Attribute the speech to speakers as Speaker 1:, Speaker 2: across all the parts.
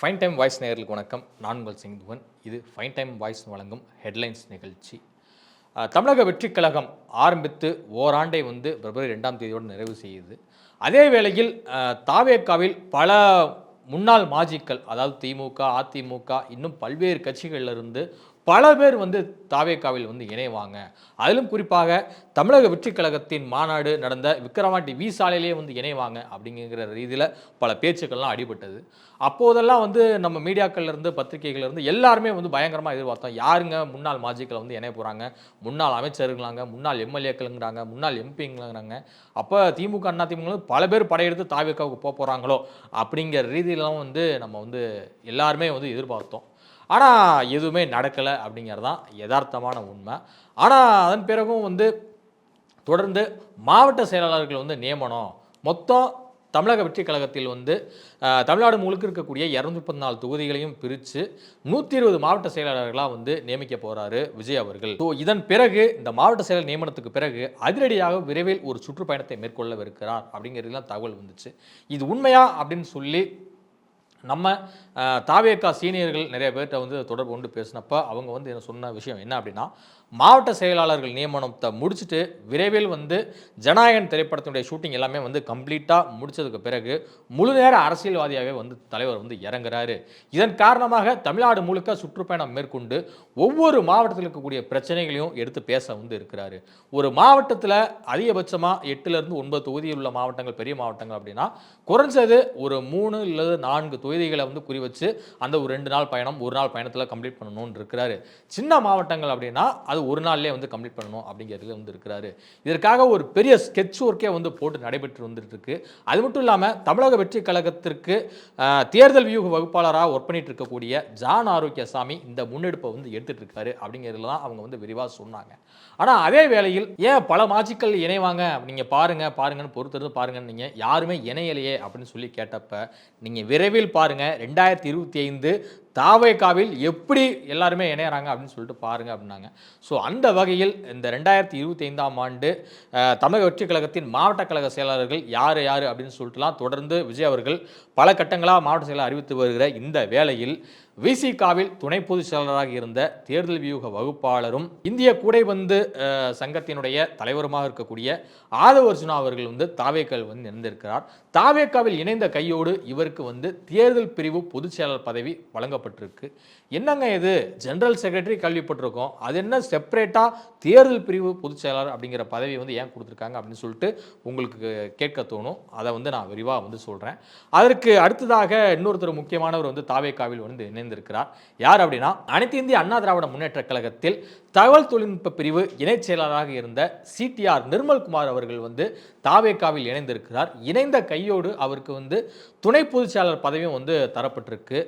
Speaker 1: Fine time voice நேயர்களுக்கு வணக்கம். நான் உங்கள் சிங்குவன் இது ஃபைன் டைம் வாய்ஸ் வழங்கும் ஹெட்லைன்ஸ் நிகழ்ச்சி. தமிழக வெற்றிக் கழகம் ஆரம்பித்து ஓராண்டை வந்து பிப்ரவரி ரெண்டாம் தேதியோடு நிறைவு செய்யுது. அதே வேளையில் தாவேக்காவில் பல முன்னாள் மாஜிக்கள் அதாவது திமுக அதிமுக இன்னும் பல்வேறு கட்சிகளிலிருந்து பல பேர் வந்து தாவேக்காவில் வந்து இணைவாங்க. அதிலும் குறிப்பாக தமிழக வெற்றி கழகத்தின் மாநாடு நடந்த விக்கிரவாண்டி வி சாலையிலேயே வந்து இணைவாங்க அப்படிங்கிற ரீதியில் பல பேச்சுக்கள்லாம் அடிபட்டது. அப்போதெல்லாம் வந்து நம்ம மீடியாக்கள்லேருந்து பத்திரிகைகள்லேருந்து இருந்து எல்லாருமே வந்து பயங்கரமாக எதிர்பார்த்தோம். யாருங்க முன்னாள் மாஜிக்கில் வந்து இணைய போகிறாங்க முன்னாள் அமைச்சர்களாங்க முன்னாள் எம்எல்ஏக்களுங்கிறாங்க முன்னாள் எம்பிங்கிறாங்க அப்போ திமுக அண்ணா திமுக பல பேர் படையெடுத்து தாவேக்காவுக்கு போக போகிறாங்களோ அப்படிங்கிற ரீதியிலாம் வந்து நம்ம வந்து எல்லாருமே வந்து எதிர்பார்த்தோம். ஆனால் எதுவுமே நடக்கலை அப்படிங்கிறது தான் யதார்த்தமான உண்மை. ஆனால் அதன் பிறகும் வந்து தொடர்ந்து மாவட்ட செயலாளர்கள் வந்து நியமனம். மொத்தம் தமிழக வெற்றிக் கழகத்தில் வந்து தமிழ்நாடு முழுக்க இருக்கக்கூடிய இரநூத்தி முப்பத்தி நாலு தொகுதிகளையும் பிரித்து நூற்றி இருபது மாவட்ட செயலாளர்களாக வந்து நியமிக்க போகிறாரு விஜய் அவர்கள். ஸோ இதன் பிறகு இந்த மாவட்ட செயலர் நியமனத்துக்கு பிறகு அதிரடியாக விரைவில் ஒரு சுற்றுப்பயணத்தை மேற்கொள்ளவிருக்கிறார் அப்படிங்கிறதுலாம் தகவல் வந்துச்சு. இது உண்மையா அப்படின்னு சொல்லி நம்ம தாவேக்கா சீனியர்கள் நிறைய பேர்கிட்ட வந்து தொடர்பு கொண்டு பேசினப்ப அவங்க வந்து என்ன சொன்ன விஷயம் என்ன அப்படின்னா மாவட்ட செயலாளர்கள் நியமனத்தை முடிச்சுட்டு விரைவில் வந்து ஜனநாயகன் திரைப்படத்தினுடைய ஷூட்டிங் எல்லாமே வந்து கம்ப்ளீட்டாக முடிச்சதுக்கு பிறகு முழு நேர அரசியல்வாதியாகவே வந்து தலைவர் வந்து இறங்குறாரு. இதன் காரணமாக தமிழ்நாடு முழுக்க சுற்றுப்பயணம் மேற்கொண்டு ஒவ்வொரு மாவட்டத்தில் இருக்கக்கூடிய பிரச்சனைகளையும் எடுத்து பேச வந்து இருக்கிறாரு. ஒரு மாவட்டத்தில் அதிகபட்சமாக எட்டுலேருந்து ஒன்பது தொகுதியில் உள்ள மாவட்டங்கள் பெரிய மாவட்டங்கள் அப்படின்னா குறைஞ்சது ஒரு மூணு இல்லது நான்கு தொகுதிகளை வந்து குறி வச்சு அந்த ஒரு ரெண்டு நாள் பயணம் ஒரு நாள் பயணத்தில் கம்ப்ளீட் பண்ணணும்னு இருக்கிறாரு. சின்ன மாவட்டங்கள் அப்படின்னா அது ஒரு நாள்லேயே வந்து கம்ப்ளீட் பண்ணணும் அப்படிங்கிறதுல வந்து இருக்கிறாரு. இதற்காக ஒரு பெரிய ஸ்கெட்ச் ஒர்க்கே வந்து போட்டு நடைபெற்று வந்துட்டுருக்கு. அது மட்டும் இல்லாமல் தமிழக வெற்றி கழகத்திற்கு தேர்தல் வியூக வகுப்பாளராக ஒர்க் பண்ணிட்டு இருக்கக்கூடிய ஜான் ஆரோக்கியசாமி இந்த முன்னெடுப்பை வந்து எடுத்துகிட்டு இருக்காரு அப்படிங்கிறதுல தான் அவங்க வந்து விரிவாக சொன்னாங்க. ஆனால் அதே வேளையில் ஏன் பல மாஜிக்கள் இணைவாங்க? நீங்கள் பாருங்க பாருங்கன்னு பொறுத்தருந்து பாருங்கன்னு நீங்கள் யாருமே இணையலையே அப்படின்னு சொல்லி கேட்டப்ப நீங்கள் விரைவில் பாருங்கள் ரெண்டாயிரத்தி இருபத்தி ஐந்து தாவேக்காவில் எப்படி எல்லாருமே இணையறாங்க அப்படின்னு சொல்லிட்டு பாருங்கள் அப்படின்னாங்க. ஸோ அந்த வகையில் இந்த ரெண்டாயிரத்தி இருபத்தி ஐந்தாம் ஆண்டு தமிழக வெற்றி கழகத்தின் மாவட்ட கழக செயலாளர்கள் யார் யார் அப்படின்னு சொல்லிட்டுலாம் தொடர்ந்து விஜய் அவர்கள் பல கட்டங்களாக மாவட்ட செயலாளர் அறிவித்து வருகிற இந்த வேளையில் விசிகாவில் துணை பொதுச் செயலராக இருந்த தேர்தல் வியூக வகுப்பாளரும் இந்திய கூடைபந்து சங்கத்தினுடைய தலைவருமாக இருக்கக்கூடிய ஆதவ அர்ஜுனா அவர்கள் வந்து தாவேக்கால் வந்து இணைந்திருக்கிறார் தாவேக்காவில் இணைந்த கையோடு இவருக்கு வந்து தேர்தல் பிரிவு பொதுச் செயலர் பதவி வழங்கப்பட்டிருக்கு. என்னங்க இது? ஜெனரல் செக்ரட்டரி கல்விப்பட்டிருக்கோம் அது என்ன செப்பரேட்டாக தேர்தல் பிரிவு பொதுச் செயலர் அப்படிங்கிற பதவி வந்து ஏன் கொடுத்துருக்காங்க அப்படின்னு சொல்லிட்டு உங்களுக்கு கேட்க தோணும். அதை வந்து நான் விரிவாக வந்து சொல்கிறேன் அதற்கு அடுத்ததாக இன்னொருத்தர் முக்கியமானவர் வந்து தாவேக்காவில் வந்து இணைந்திருக்கிறார் யார் அப்படின்னா அனைத்து இந்திய அண்ணா திராவிட முன்னேற்ற கழகத்தில் தகவல் தொழில்நுட்ப பிரிவு இணைச் செயலாளராக இருந்த சிடிஆர் நிர்மல்குமார் அவர்கள் வந்து தாவேக்காவில் இணைந்திருக்கிறார். இணைந்த கையோடு அவருக்கு வந்து துணை பொதுச்செயலாளர் பதவியும் வந்து தரப்பட்டிருக்கு.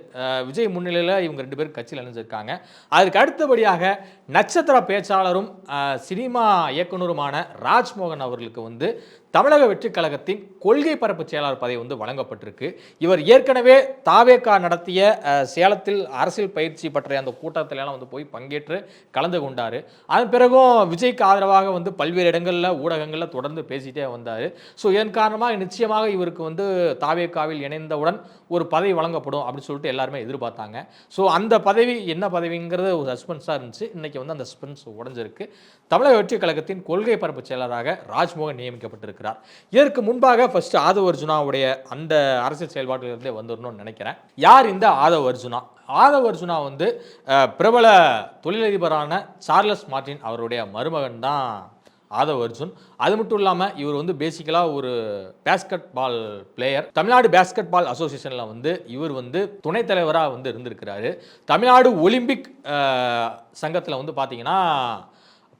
Speaker 1: விஜய் முன்னிலையில் இவங்க ரெண்டு பேரும் கட்சியில் இணைஞ்சிருக்காங்க. அதற்கு அடுத்தபடியாக நட்சத்திர பேச்சாளரும் சினிமா இயக்குனருமான ராஜ்மோகன் அவர்களுக்கு வந்து தமிழக வெற்றிக் கழகத்தின் கொள்கை பரப்பு செயலாளர் பதவி வந்து வழங்கப்பட்டிருக்கு. இவர் ஏற்கனவே தாவேக்கா நடத்திய சேலத்தில் நேரத்தில் அரசியல் பயிற்சி பற்றிய அந்த கூட்டத்திலலாம் வந்து போய் பங்கேற்று கலந்து கொண்டார். அதன் பிறகும் விஜய்க்கு ஆதரவாக வந்து பல்வேறு இடங்களில் ஊடகங்களில் தொடர்ந்து பேசிட்டே வந்தார். ஸோ இதன் காரணமாக நிச்சயமாக இவருக்கு வந்து தாவேக்காவில் இணைந்தவுடன் ஒரு பதவி வழங்கப்படும் அப்படின்னு சொல்லிட்டு எல்லாருமே எதிர்பார்த்தாங்க. ஸோ அந்த பதவி என்ன பதவிங்கிறது ஒரு சஸ்பென்ஸாக இருந்துச்சு. இன்றைக்கி வந்து அந்த சஸ்பென்ஸ் உடஞ்சிருக்கு. தமிழக வெற்றிக் கழகத்தின் கொள்கை பரப்பு செயலராக ராஜ்மோகன் நியமிக்கப்பட்டிருக்கிறார். இதற்கு முன்பாக ஃபர்ஸ்ட் ஆதவ அர்ஜுனாவுடைய அந்த அரசியல் செயல்பாட்டிலிருந்தே வந்துடணும்னு நினைக்கிறேன். யார் இந்த ஆதவ அர்ஜுனா? ஆதவ அர்ஜுனா வந்து பிரபல தொழிலதிபரான சார்லஸ் மார்டின் அவருடைய மருமகன் தான் ஆதவ் அர்ஜுன் அது மட்டும் இல்லாமல் இவர் வந்து பேசிக்கலாக ஒரு basketball player Tamil Nadu basketball அசோசியேஷனில் வந்து இவர் வந்து துணைத் தலைவராக வந்து இருந்திருக்கிறாரு. தமிழ்நாடு ஒலிம்பிக் சங்கத்தில் வந்து பார்த்தீங்கன்னா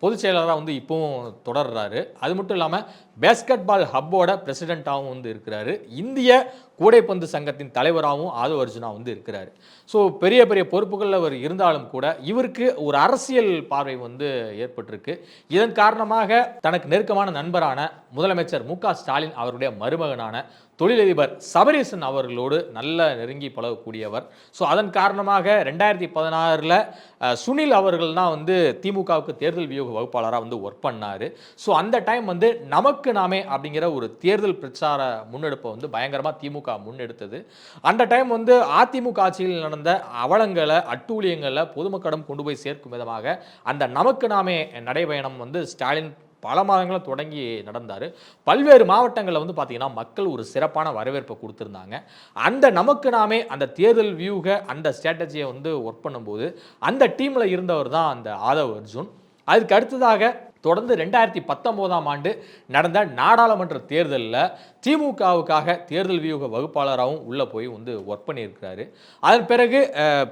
Speaker 1: பொதுச் செயலராக வந்து இப்போவும் தொடர்றாரு. அது மட்டும் இல்லாமல் பேஸ்கெட் பால் ஹப்போட பிரசிடெண்ட்டாகவும் வந்து இருக்கிறாரு. இந்திய கூடைப்பந்து சங்கத்தின் தலைவராகவும் ஆதவ அர்ஜுனா வந்து இருக்கிறாரு. ஸோ பெரிய பெரிய பொறுப்புகளில் அவர் இருந்தாலும் கூட இவருக்கு ஒரு அரசியல் பார்வை வந்து ஏற்பட்டிருக்கு. இதன் காரணமாக தனக்கு நெருக்கமான நண்பரான முதலமைச்சர் மு ஸ்டாலின் அவருடைய மருமகனான தொழிலதிபர் சபரீசன் அவர்களோடு நல்ல நெருங்கி பழகக்கூடியவர். ஸோ அதன் காரணமாக ரெண்டாயிரத்தி பதினாறில் சுனில் அவர்கள் தான் வந்து திமுகவுக்கு தேர்தல் வியூக வகுப்பாளராக வந்து ஒர்க் பண்ணார். ஸோ அந்த டைம் வந்து நமக்கு நாமே அப்படிங்கிற ஒரு தேர்தல் பிரச்சார முன்னெடுப்பை வந்து பயங்கரமாக திமுக முன்னெடுத்தது. அந்த டைம் வந்து அதிமுக ஆட்சியில் நடந்த அவலங்களை அட்டூழியங்களை பொதுமக்களிடம் கொண்டு போய் சேர்க்கும் விதமாக அந்த நமக்கு நாமே நடைபயணம் வந்து ஸ்டாலின் பல மாதங்களும் தொடங்கி நடந்தார். பல்வேறு மாவட்டங்களில் வந்து பார்த்திங்கன்னா மக்கள் ஒரு சிறப்பான வரவேற்பை கொடுத்துருந்தாங்க. அந்த நமக்கு நாமே அந்த தேர்தல் வியூக அந்த ஸ்ட்ராட்டஜியை வந்து ஒர்க் பண்ணும்போது அந்த டீமில் இருந்தவர் தான் அந்த ஆதவ் அர்ஜுன். அதுக்கு அடுத்ததாக தொடர்ந்து ரெண்டாயிரத்தி பத்தொம்போதாம் ஆண்டு நடந்த நாடாளுமன்ற தேர்தலில் திமுகவுக்காக தேர்தல் வியூக வகுப்பாளராகவும் உள்ளே போய் வந்து ஒர்க் பண்ணியிருக்கிறாரு. அதன் பிறகு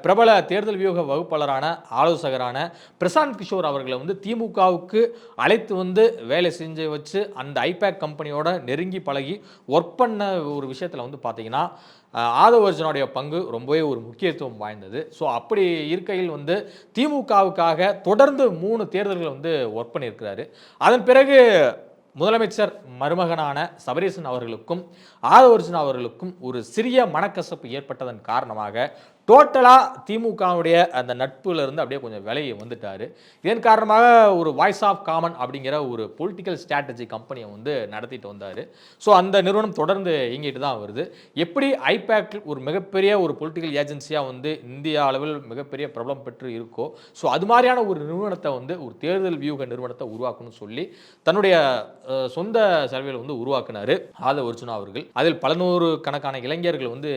Speaker 1: பிரபல தேர்தல் வியூக வகுப்பாளரான ஆலோசகரான பிரசாந்த் கிஷோர் அவர்களை வந்து திமுகவுக்கு அழைத்து வந்து வேலை செஞ்சு வச்சு அந்த ஐபேக் கம்பெனியோட நெருங்கி பழகி ஒர்க் பண்ண ஒரு விஷயத்தில் வந்து பார்த்தீங்கன்னா ஆதவ அர்ஜுனுடைய பங்கு ரொம்பவே ஒரு முக்கியத்துவம் வாய்ந்தது. ஸோ அப்படி இருக்கையில் வந்து திமுகவுக்காக தொடர்ந்து மூணு தேர்தல்கள் வந்து ஒர்க் பண்ணியிருக்கிறாரு. அதன் பிறகு முதலமைச்சர் மருமகனான சபரீசன் அவர்களுக்கும் ஆதவர்ஜுன் அவர்களுக்கும் ஒரு சிறிய மனக்கசப்பு ஏற்பட்டதன் காரணமாக டோட்டலாக திமுகவுடைய அந்த நட்புலேருந்து அப்படியே கொஞ்சம் விலையை வந்துட்டார். இதன் காரணமாக ஒரு வாய்ஸ் ஆஃப் காமன் அப்படிங்கிற ஒரு பொலிட்டிக்கல் ஸ்ட்ராட்டஜி கம்பெனியை வந்து நடத்திட்டு வந்தார். ஸோ அந்த நிறுவனம் தொடர்ந்து இயங்கிட்டு தான் வருது. எப்படி ஐபேக் ஒரு மிகப்பெரிய ஒரு பொலிட்டிக்கல் ஏஜென்சியாக வந்து இந்திய அளவில் மிகப்பெரிய பிரபலம் பெற்று இருக்கோ ஸோ அது மாதிரியான ஒரு நிறுவனத்தை வந்து ஒரு தேர்தல் வியூக நிறுவனத்தை உருவாக்கணும்னு சொல்லி தன்னுடைய சொந்த செலவில் வந்து உருவாக்கினார் ஆத அர்ஜுனா அவர்கள். அதில் பல நூறு கணக்கான இளைஞர்கள் வந்து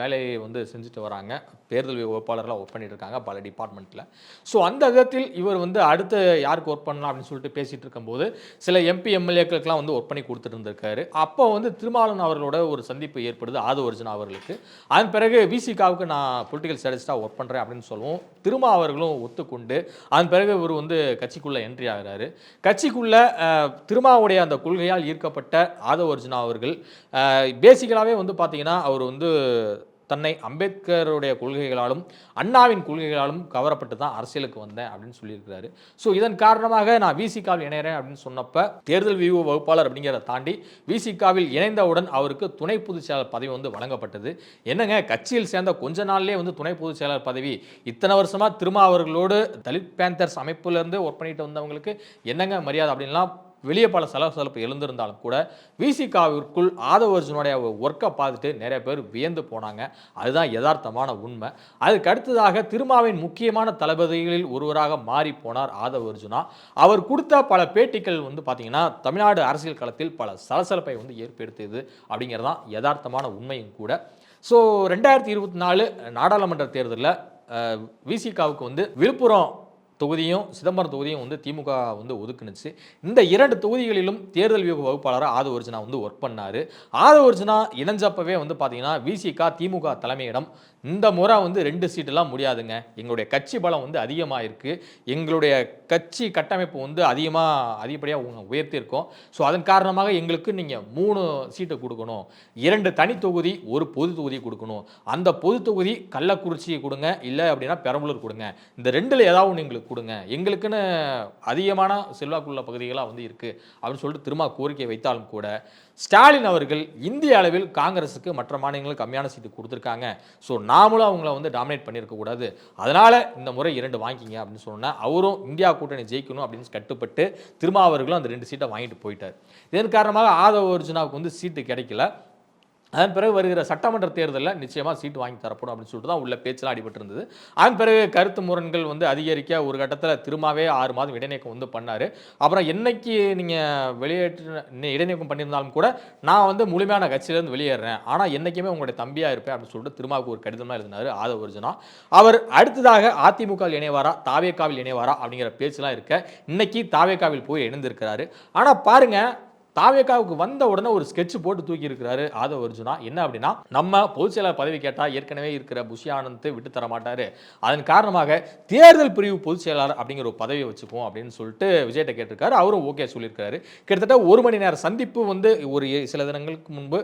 Speaker 1: வேலையை வந்து செஞ்சுட்டு வராங்க. தேர்தல் வேட்பாளர்களாக ஒர்க் பண்ணிட்டு இருக்காங்க பல டிபார்ட்மெண்ட்டில் ஸோ அந்த விதத்தில் இவர் வந்து அடுத்து யாருக்கு ஒர்க் பண்ணலாம் அப்படின்னு சொல்லிட்டு பேசிகிட்டு இருக்கும்போது சில எம்பி எம்எல்ஏக்களுக்கெல்லாம் வந்து ஒர்க் பண்ணி கொடுத்துட்டு இருந்திருக்காரு அப்போ வந்து திருமாவளவன் அவர்களோட ஒரு சந்திப்பு ஏற்படுது ஆது அர்ஜுனா அவர்களுக்கு. அதன் பிறகு விசிகாவுக்கு நான் பொலிட்டிக்கல் ஸ்டடிஸ்டாக ஒர்க் பண்ணுறேன் அப்படின்னு சொல்லுவோம் திருமா அவர்களும் ஒத்துக்கொண்டு அதன் பிறகு இவர் வந்து கட்சிக்குள்ளே என்ட்ரி ஆகிறாரு. கட்சிக்குள்ளே திருமாவுடைய அந்த கொள்கையால் ஈர்க்கப்பட்ட ஆதவ அர்ஜுனா அவர்கள் பேசிக்கலாகவே வந்து பார்த்தீங்கன்னா அவர் வந்து தன்னை அம்பேத்கருடைய கொள்கைகளாலும் அண்ணாவின் கொள்கைகளாலும் கவரப்பட்டு தான் அரசியலுக்கு வந்தேன் அப்படின்னு சொல்லியிருக்கிறாரு. ஸோ இதன் காரணமாக நான் விசிகாவில் இணைகிறேன் அப்படின்னு சொன்னப்ப தேர்தல் வியூ வகுப்பாளர் அப்படிங்கிறத தாண்டி விசிகாவில் இணைந்தவுடன் அவருக்கு துணை பொதுச் செயலாளர் பதவி வந்து வழங்கப்பட்டது. என்னங்க கட்சியில் சேர்ந்த கொஞ்ச நாள்லேயே வந்து துணை பொதுச் செயலாளர் பதவி. இத்தனை வருஷமாக திருமா அவர்களோடு தலித் பேந்தர்ஸ் அமைப்புலேருந்து ஒர்க் பண்ணிட்டு வந்தவங்களுக்கு என்னங்க மரியாதை அப்படின்லாம் வெளியே பல சலசலப்பு எழுந்திருந்தாலும் கூட விசிகாவிற்குள் ஆதவ அர்ஜுனுடைய ஒர்க்கை பார்த்துட்டு நிறைய பேர் வியந்து போனாங்க. அதுதான் யதார்த்தமான உண்மை. அதுக்கு அடுத்ததாக திருமாவின் முக்கியமான தளபதிகளில் ஒருவராக மாறி போனார் ஆதவ அர்ஜுனா. அவர் கொடுத்த பல பேட்டிகள் வந்து பார்த்தீங்கன்னா தமிழ்நாடு அரசியல் களத்தில் பல சலசலப்பை வந்து ஏற்படுத்தியது அப்படிங்கிறது தான் யதார்த்தமான உண்மையும் கூட. ஸோ ரெண்டாயிரத்தி இருபத்தி நாலு நாடாளுமன்ற தேர்தலில் விசிகாவுக்கு வந்து விழுப்புரம் தொகுதியும் சிதம்பரம் தொகுதியும் வந்து திமுக வந்து ஒதுக்குனுச்சு. இந்த இரண்டு தொகுதிகளிலும் தேர்தல் வியூக வகுப்பாளராக ஆதவ அர்ஜுனா வந்து ஒர்க் பண்ணார். ஆதவ அர்ஜுனா இணைஞ்சப்பவே வந்து பார்த்தீங்கன்னா விசிகா திமுக தலைமையிடம் இந்த முறை வந்து ரெண்டு சீட்டெல்லாம் முடியாதுங்க. எங்களுடைய கட்சி பலம் வந்து அதிகமாக இருக்குது எங்களுடைய கட்சி கட்டமைப்பு வந்து அதிகமாக அதிகப்படியாக உயர்த்தியிருக்கோம் ஸோ அதன் காரணமாக எங்களுக்கு நீங்கள் மூணு சீட்டு கொடுக்கணும். இரண்டு தனி தொகுதி ஒரு பொது தொகுதி கொடுக்கணும். அந்த பொது தொகுதி கள்ளக்குறிச்சி கொடுங்க இல்லை அப்படின்னா பெரம்பலூர் கொடுங்க. இந்த ரெண்டில் ஏதாவது ஒன்று எங்களுக்கு கொடுங்க. எங்களுக்குன்னு அதிகமான செல்வாக்குள்ள பகுதிகளாக வந்து இருக்குது அப்படின்னு சொல்லிட்டு திரும்ப கோரிக்கை வைத்தாலும் கூட ஸ்டாலின் அவர்கள் இந்திய அளவில் காங்கிரஸுக்கு மற்ற மாநிலங்களுக்கு கம்மியான சீட்டு கொடுத்துருக்காங்க. ஸோ நாமளும் அவங்கள வந்து டாமினேட் பண்ணியிருக்கக்கூடாது அதனால் இந்த முறை இரண்டு வாங்கிக்கிங்க அப்படின்னு சொன்னா அவரும் இந்தியா கூட்டணி ஜெயிக்கணும் அப்படின்னு கட்டுப்பட்டு திரும்ப அவர்களும் அந்த ரெண்டு சீட்டை வாங்கிட்டு போயிட்டார். இதன் காரணமாக ஆதவ அர்ஜுனாவுக்கு வந்து சீட்டு கிடைக்கல. அதன் பிறகு வருகிற சட்டமன்ற தேர்தலில் நிச்சயமாக சீட்டு வாங்கி தரப்படும் அப்படின்னு சொல்லிட்டு தான் உள்ள பேச்செலாம் அடிபட்டு இருந்தது அதன் பிறகு கருத்து முரண்கள் வந்து அதிகரிக்க ஒரு கட்டத்தில் திரும்பவே ஆறு மாதம் இடைநீக்கம் வந்து பண்ணார். அப்புறம் என்னைக்கு நீங்கள் வெளியேற்ற நீ இடைநீக்கம் பண்ணியிருந்தாலும் கூட நான் வந்து முழுமையான கட்சியிலேருந்து வெளியேறேன். ஆனால் என்றைக்குமே உங்களுடைய தம்பியாக இருப்பேன் அப்படின்னு சொல்லிட்டு திருமாவுக்கு ஒரு கடிதமாக எழுதினார் ஆதவ அர்ஜுனா அவர் அடுத்ததாக அதிமுக இணைவாரா தாவேக்காவில் இணைவாரா அப்படிங்கிற பேச்செலாம் இருக்க இன்னைக்கு தாவேக்காவில் போய் இணைந்திருக்கிறாரு. ஆனால் பாருங்கள் தாவேக்காவுக்கு வந்த உடனே ஒரு ஸ்கெட்ச் போட்டு தூக்கி இருக்கிறாரு ஆதவ அர்ஜுனா. என்ன அப்படின்னா நம்ம பொதுச் செயலாளர் பதவி கேட்டால் ஏற்கனவே இருக்கிற புஷி ஆனந்த் விட்டு தர மாட்டாரு. அதன் காரணமாக தேர்தல் பிரிவு பொதுச் செயலாளர் அப்படிங்கிற ஒரு பதவியை வச்சுப்போம் அப்படின்னு சொல்லிட்டு விஜய்கிட்ட கேட்டிருக்காரு. அவரும் ஓகே சொல்லியிருக்காரு கிட்டத்தட்ட ஒரு மணி நேர சந்திப்பு வந்து ஒரு சில தினங்களுக்கு முன்பு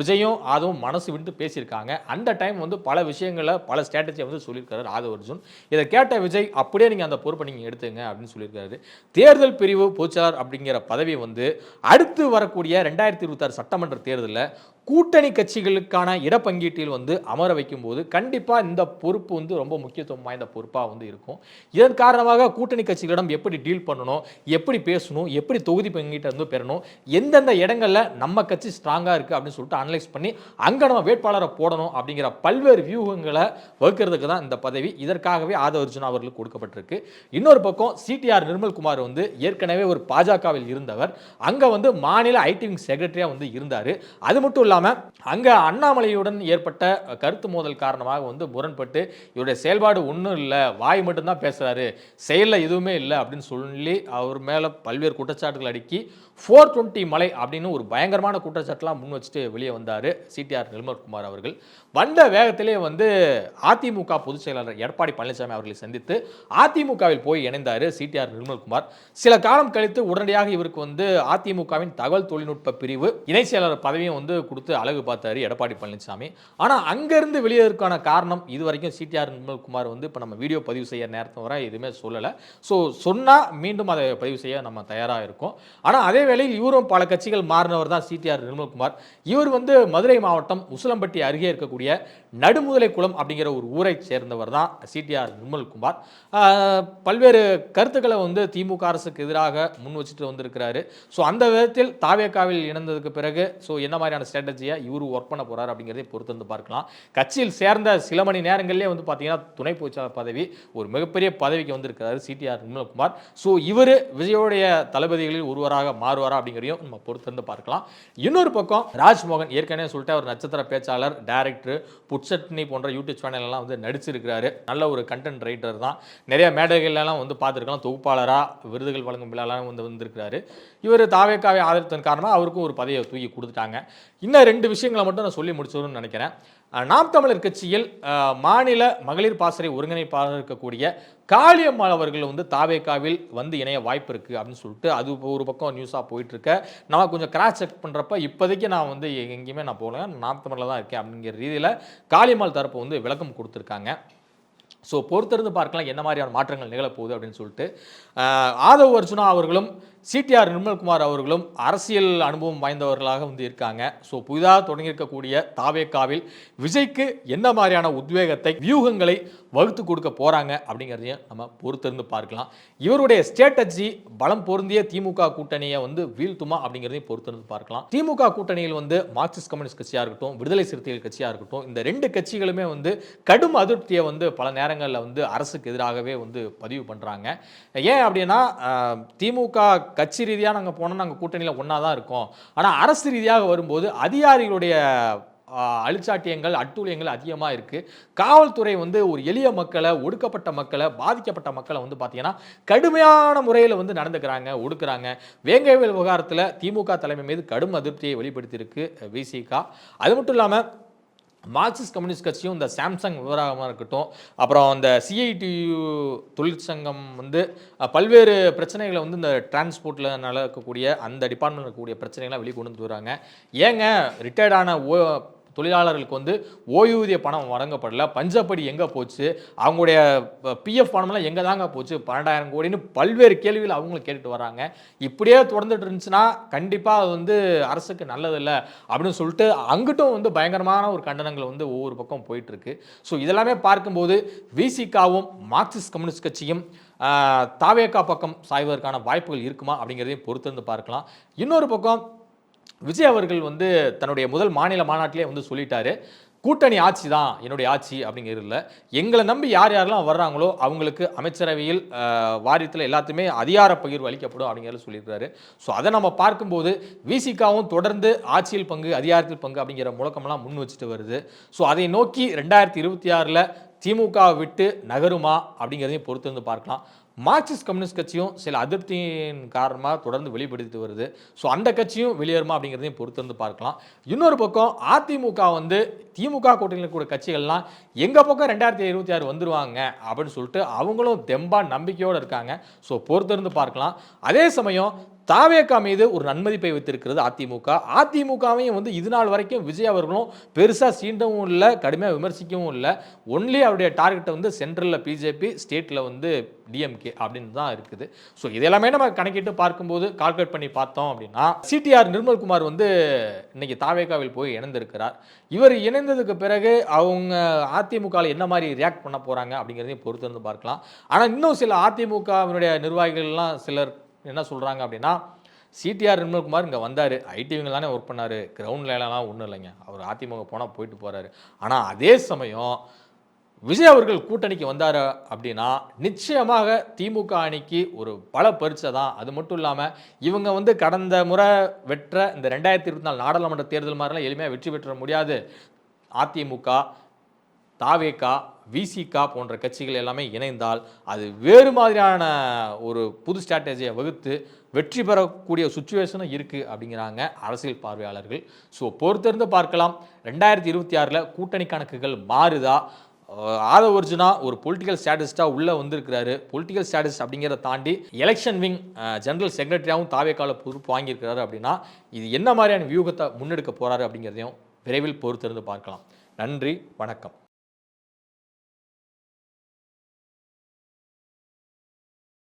Speaker 1: விஜயும் அதுவும் மனசு விட்டு பேசியிருக்காங்க. அந்த டைம் வந்து பல விஷயங்களை பல ஸ்ட்ராட்டஜியை வந்து சொல்லியிருக்காரு ஆதவ அர்ஜுன். இதை கேட்ட விஜய் அப்படியே நீங்கள் அந்த பொறுப்பை நீங்கள் எடுத்துங்க அப்படின்னு சொல்லியிருக்காரு தேர்தல் பிரிவு பொதுச்செயலாளர் அப்படிங்கிற பதவி வந்து அடுத்து வரக்கூடிய ரெண்டாயிரத்தி இருபத்தாறு சட்டமன்ற தேர்தலில் கூட்டணி கட்சிகளுக்கான இடப்பங்கீட்டில் வந்து அமர வைக்கும்போது கண்டிப்பாக இந்த பொறுப்பு வந்து ரொம்ப முக்கியத்துவம் வாய்ந்த பொறுப்பாக வந்து இருக்கும். இதன் காரணமாக கூட்டணி கட்சிகளிடம் எப்படி டீல் பண்ணணும் எப்படி பேசணும் எப்படி தொகுதி பங்கீட்டை வந்து பெறணும் எந்தெந்த இடங்களில் நம்ம கட்சி ஸ்ட்ராங்காக இருக்குது அப்படின்னு சொல்லிட்டு அனலைஸ் பண்ணி அங்கே நம்ம வேட்பாளரை போடணும் அப்படிங்கிற பல்வேறு வியூகங்களை வகுக்கிறதுக்கு தான் இந்த பதவி. இதற்காகவே ஆதவர்ஜுன் அவர்களுக்கு கொடுக்கப்பட்டிருக்கு. இன்னொரு பக்கம் சிடிஆர் நிர்மல்குமார் வந்து ஏற்கனவே ஒரு பாஜகவில் இருந்தவர். அங்கே வந்து மாநில ஐடி செக்ரட்டரியாக வந்து இருந்தார். அது மட்டும் இல்லாமல் அங்கே அண்ணாமலையுடன் ஏற்பட்ட கருத்து மோதல் காரணமாக வந்து முரண்பட்டு இவருடைய செயல்பாடு ஒன்றும் இல்லை வாய் மட்டும்தான் பேசுகிறாரு செயலில் எதுவுமே இல்லை அப்படின்னு சொல்லி அவர் மேலே பல்வேறு குற்றச்சாட்டுகள் அடுக்கி ஃபோர் டுவெண்ட்டி மலை அப்படின்னு ஒரு பயங்கரமான குற்றச்சாட்டுலாம் முன் வச்சுட்டு வெளியே வந்தார் சிடிஆர் நிர்மல்குமார் அவர்கள். வந்த வேகத்திலே வந்து அதிமுக பொதுச் செயலாளர் எடப்பாடி பழனிசாமி அவர்களை சந்தித்து அதிமுகவில் போய் இணைந்தார் சிடிஆர் நிர்மல்குமார். சில காலம் கழித்து உடனடியாக இவருக்கு வந்து அதிமுகவின் தகவல் தொழில்நுட்ப பிரிவு இணை செயலாளர் பதவியும் வந்து கொடுத்து அழகு பார்த்தாரு எடப்பாடி பழனிசாமி. ஆனால் அங்கேருந்து வெளியேறதுக்கான காரணம் இது வரைக்கும் சிடிஆர் நிர்மல்குமார் வந்து இப்போ நம்ம வீடியோ பதிவு செய்ய நேரத்தை வர எதுவுமே சொல்லலை. ஸோ சொன்னால் மீண்டும் அதை பதிவு செய்ய நம்ம தயாராக இருக்கோம். ஆனால் அதே வேளையில் இவரும் பல கட்சிகள் மாறினவர் தான் சிடிஆர் நிர்மல்குமார் இவர் வந்து மதுரை மாவட்டம் உசிலம்பட்டி அருகே இருக்கக்கூடிய நடுமுதலை குளம் அப்படிங்கிற ஒரு ஊரை சேர்ந்தவர் தான் சிடிஆர் நிர்மல்குமார் பல்வேறு கருத்துக்களை வந்து திமுக அரசுக்கு எதிராக முன் வச்சுட்டு வந்திருக்கிறாரு. ஸோ அந்த விதத்தில் தாவேக்காவில் இணைந்ததுக்கு பிறகு ஸோ என்ன மாதிரியான ஸ்ட்ராட்டஜியாக இவர் ஒர்க் பண்ண போகிறார் அப்படிங்கிறதே பொறுத்து வந்து பார்க்கலாம். கட்சியில் சேர்ந்த சில மணி நேரங்களிலே வந்து பார்த்தீங்கன்னா துணை பொதுச்செயலாளர் பதவி ஒரு மிகப்பெரிய பதவிக்கு வந்திருக்கிறாரு சிடிஆர் நிர்மல்குமார். ஸோ இவர் விஜயோடைய தளபதிகளில் ஒருவராக மாறுவாரா அப்படிங்கிறதையும் நம்ம பொறுத்து வந்து பார்க்கலாம். இன்னொரு பக்கம் ராஜ்மோகன் ஏற்கனவே சொல்லிட்டு அவர் நட்சத்திர பேச்சாளர் டைரக்டர் புட்சட்னி போன்ற யூடியூப் சேனல் எல்லாம் வந்து நடிச்சிருக்கிறாரு. நல்ல ஒரு கண்டென்ட் ரைட்டர் தான். நிறைய மேடைகள்லாம் வந்து பார்த்துருக்கலாம். தொகுப்பாளராக விருதுகள் வழங்கும் விழாலாம் வந்து வந்திருக்கிறாரு. இவர் தாவேக்காவை ஆதரித்தன் காரணமாக அவருக்கும் ஒரு பதவியை தூக்கி கொடுத்துட்டாங்க. இன்னும் ரெண்டு விஷயங்களை மட்டும் நான் சொல்லி முடிச்சிடணும்னு நினைக்கிறேன். நாம் தமிழர் கட்சியில் மாநில மகளிர் பாசறை ஒருங்கிணைப்பாளர் இருக்கக்கூடிய காளியம்மாள் அவர்கள் வந்து தாவேக்காவில் வந்து இணைய வாய்ப்பு இருக்குது அப்படின்னு சொல்லிட்டு அது ஒரு பக்கம் நியூஸாக போயிட்டு நான் நம்ம கொஞ்சம் கிராஸ் செக் பண்ணுறப்ப இப்போதைக்கு நான் வந்து எங்கேயுமே நான் போகல. நாம் தமிழில் தான் இருக்கேன் அப்படிங்கிற ரீதியில் காளியம்மாள் தரப்பு வந்து விளக்கம் கொடுத்துருக்காங்க. ஸோ பொறுத்திருந்து பார்க்கலாம் என்ன மாதிரியான மாற்றங்கள் நிகழப்போகுது அப்படின்னு சொல்லிட்டு. ஆதவ் அர்ஜுனா அவர்களும் சிடிஆர் நிர்மல்குமார் அவர்களும் அரசியல் அனுபவம் வாய்ந்தவர்களாக வந்து இருக்காங்க. ஸோ புதிதாக தொடங்கியிருக்கக்கூடிய தாவேக்காவில் விஜய்க்கு என்ன மாதிரியான உத்வேகத்தை வியூகங்களை வகுத்து கொடுக்க போகிறாங்க அப்படிங்கிறதையும் நம்ம பொறுத்திருந்து பார்க்கலாம். இவருடைய ஸ்ட்ராட்டஜி பலம் பொருந்திய திமுக கூட்டணியை வந்து வீழ்த்துமா அப்படிங்கிறதையும் பொறுத்திருந்து பார்க்கலாம். திமுக கூட்டணியில் வந்து மார்க்சிஸ்ட் கம்யூனிஸ்ட் கட்சியாக இருக்கட்டும் விடுதலை சிறுத்தைகள் கட்சியாக இருக்கட்டும் இந்த ரெண்டு கட்சிகளுமே வந்து கடும் அதிருப்தியை வந்து பல நேரங்களில் வந்து அரசுக்கு எதிராகவே வந்து பதிவு பண்ணுறாங்க ஏன் அப்படின்னா திமுக கட்சி ரீதியாக நாங்கள் போனால் நாங்கள் கூட்டணியில் ஒன்றா தான் இருக்கோம். ஆனால் அரசு ரீதியாக வரும்போது அதிகாரிகளுடைய அழிச்சாட்டியங்கள் அட்டூழியங்கள் அதிகமாக இருக்குது காவல்துறை வந்து ஒரு எளிய மக்களை ஒடுக்கப்பட்ட மக்களை பாதிக்கப்பட்ட மக்களை வந்து பார்த்தீங்கன்னா கடுமையான முறையில் வந்து நடந்துக்கிறாங்க ஒடுக்குறாங்க. வேங்கைவேல் விவகாரத்தில் திமுக தலைமை மீது கடும் அதிருப்தியை வெளிப்படுத்தியிருக்கு விசிகா. அது மட்டும் இல்லாமல் மார்க்சிஸ்ட் கம்யூனிஸ்ட் கட்சியும் இந்த சாம்சங் விவகாரமாக இருக்கட்டும் அப்புறம் இந்த சிஐடியு தொழிற்சங்கம் வந்து பல்வேறு பிரச்சனைகளை வந்து இந்த டிரான்ஸ்போர்ட்டில் நடக்கக்கூடிய அந்த டிபார்ட்மெண்ட் இருக்கக்கூடிய பிரச்சனைகளை வெளிக்கொண்டு வந்து வராங்க ஏங்க ரிட்டையர்டான ஓ தொழிலாளர்களுக்கு வந்து ஓய்வூதிய பணம் வழங்கப்படல. பஞ்சப்படி எங்கே போச்சு? அவங்களுடைய பிஎஃப் பணம்லாம் எங்கே தாங்க போச்சு? பன்னெண்டாயிரம் கோடின்னு பல்வேறு கேள்விகள் அவங்களும் கேட்டுட்டு வராங்க. இப்படியே தொடர்ந்துட்டு இருந்துச்சுன்னா கண்டிப்பாக அது வந்து அரசுக்கு நல்லதில்லை அப்படின்னு சொல்லிட்டு அங்கிட்டும் வந்து பயங்கரமான ஒரு கண்டனங்கள் வந்து ஒவ்வொரு பக்கம் போயிட்டுருக்கு. ஸோ இதெல்லாமே பார்க்கும்போது விசிகாவும் மார்க்சிஸ்ட் கம்யூனிஸ்ட் கட்சியும் தாவேக்கா தாவேகா பக்கம் சாய்வதற்கான வாய்ப்புகள் இருக்குமா அப்படிங்கிறதையும் பொறுத்திருந்து பார்க்கலாம். இன்னொரு பக்கம் விஜய் அவர்கள் வந்து தன்னுடைய முதல் மாநில மாநாட்டிலே வந்து சொல்லிட்டாரு கூட்டணி ஆட்சி தான் என்னுடைய ஆட்சி அப்படிங்கிறதுல எங்களை நம்பி யார் யாரெல்லாம் வர்றாங்களோ அவங்களுக்கு அமைச்சரவையில் வாரியத்தில் எல்லாத்துமே அதிகார பகிர்வு அளிக்கப்படும் அப்படிங்கிறத சொல்லியிருக்காரு. ஸோ அதை நம்ம பார்க்கும்போது விசிகாவும் தொடர்ந்து ஆட்சியில் பங்கு அதிகாரத்தில் பங்கு அப்படிங்கிற முழக்கமெல்லாம் முன் வச்சுட்டு வருது. ஸோ அதை நோக்கி ரெண்டாயிரத்தி இருபத்தி ஆறில் திமுக விட்டு நகருமா அப்படிங்கிறதையும் பொறுத்து வந்து பார்க்கலாம். மார்க்சிஸ்ட் கம்யூனிஸ்ட் கட்சியும் சில அதிருப்தியின் காரணமாக தொடர்ந்து வெளிப்படுத்தி வருது. ஸோ அந்த கட்சியும் வெளியேறுமா அப்படிங்கிறதையும் பொறுத்து வந்து பார்க்கலாம். இன்னொரு பக்கம் அதிமுக வந்து திமுக கூட்டணியில் கூட கட்சிகள்லாம் எங்கள் பக்கம் ரெண்டாயிரத்தி இருபத்தி ஆறு வந்துருவாங்க அப்படின்னு சொல்லிட்டு அவங்களும் தெம்பா நம்பிக்கையோடு இருக்காங்க. ஸோ பொறுத்திருந்து பார்க்கலாம். அதே சமயம் தாவேக்கா மீது ஒரு நன்மதிப்பை வைத்திருக்கிறது அதிமுக. அதிமுகவையும் வந்து இது நாள் வரைக்கும் விஜய் அவர்களும் பெருசாக சீண்டவும் இல்லை கடுமையாக விமர்சிக்கவும் இல்லை. ஒன்லி அவருடைய டார்கெட்டை வந்து சென்ட்ரலில் பிஜேபி ஸ்டேட்டில் வந்து டிஎம்கே அப்படின்னு தான் இருக்குது. ஸோ இதெல்லாமே நம்ம கணக்கிட்டு பார்க்கும்போது கால்குலேட் பண்ணி பார்த்தோம் அப்படின்னா சிடிஆர் நிர்மல்குமார் வந்து இன்னைக்கு தாவேக்காவில் போய் இணைந்திருக்கிறார். இவர் இணைந்ததுக்கு பிறகு அவங்க அதிமுகவில் என்ன மாதிரி ரியாக்ட் பண்ண போகிறாங்க அப்படிங்கிறதையும் பொறுத்திருந்து பார்க்கலாம். ஆனால் இன்னும் சில அதிமுகவினுடைய நிர்வாகிகள்லாம் சிலர் என்ன சொல்கிறாங்க அப்படின்னா சிடிஆர் நிர்மல்குமார் இங்கே வந்தார். ஐடிவிங்களானே ஒர்க் பண்ணார். கிரவுண்ட்லலாம் ஒன்றும் இல்லைங்க. அவர் அதிமுக போனால் போயிட்டு போகிறாரு ஆனால் அதே சமயம் விஜய் அவர்கள் கூட்டணிக்கு வந்தார் அப்படின்னா நிச்சயமாக திமுக அணிக்கு ஒரு பல பரிச்சை தான். அது மட்டும் இல்லாமல் இவங்க வந்து கடந்த முறை வெற்ற இந்த ரெண்டாயிரத்தி இருபத்தி நாலு நாடாளுமன்ற தேர்தல் மாதிரிலாம் எளிமையாக வெற்றி பெற்ற முடியாது. அதிமுக தாவேகா விசிகா போன்ற கட்சிகள் எல்லாமே இணைந்தால் அது வேறு மாதிரியான ஒரு புது ஸ்ட்ராட்டஜியை வகுத்து வெற்றி பெறக்கூடிய சுச்சுவேஷனும் இருக்குது அப்படிங்கிறாங்க அரசியல் பார்வையாளர்கள். ஸோ பொறுத்திருந்து பார்க்கலாம். ரெண்டாயிரத்தி இருபத்தி ஆறில் கூட்டணி கணக்குகள் மாறுதா? அஹ் ஆதவ அர்ஜுனா ஒரு பொலிட்டிக்கல் ஸ்டாட்டிஸ்டாக உள்ளே வந்திருக்கிறாரு. பொலிட்டிக்கல் ஸ்டாட்டஸ் அப்படிங்கிறத தாண்டி எலெக்ஷன் விங் ஜெனரல் செக்ரட்டரியாகவும் தாவேக்கால பொறுப்பு வாங்கியிருக்கிறாரு அப்படின்னா இது என்ன மாதிரியான வியூகத்தை முன்னெடுக்க போகிறாரு அப்படிங்கிறதையும் விரைவில் பொறுத்திருந்து பார்க்கலாம். நன்றி வணக்கம்.